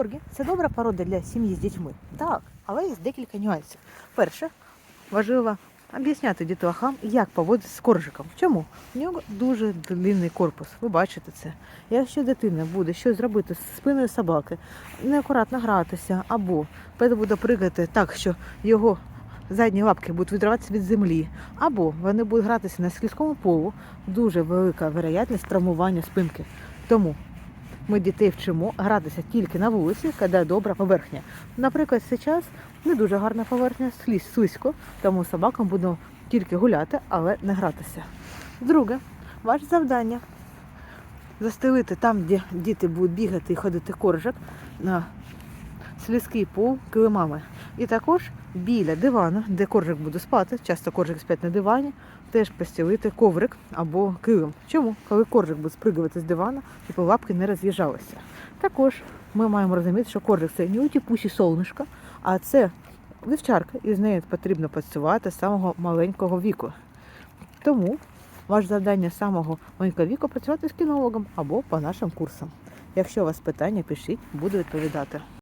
Коргі це добра порода для сім'ї з дітьми. Так, але є декілька нюансів. Перше, важливо об'ясняти дітлахам, як поводитися з коржиком. Чому? У нього дуже длинний корпус. Ви бачите це. Якщо дитина буде щось зробити з спиною собаки, неакуратно гратися, або пес буде пригати так, що його задні лапки будуть відриватися від землі, або вони будуть гратися на слизькому полу, дуже велика вероятність травмування спинки. Тому ми дітей вчимо гратися тільки на вулиці, коли добра поверхня. Наприклад, зараз не дуже гарна поверхня, слізь слизько, тому собакам будемо тільки гуляти, але не гратися. Друге, ваше завдання застелити там, де діти будуть бігати і ходити коржик на слизький пол килимами. І також біля дивану, де коржик буде спати, часто коржик спять на дивані, теж постілити коврик або килим. Чому? Коли коржик буде спригувати з дивана, щоб лапки не роз'їжджалися. Також ми маємо розуміти, що коржик це не утіпусі солнишко, а це вівчарка, і з нею потрібно працювати з самого маленького віку. Тому ваше завдання з самого маленького віку працювати з кінологом або по нашим курсам. Якщо у вас питання, пишіть, буду відповідати.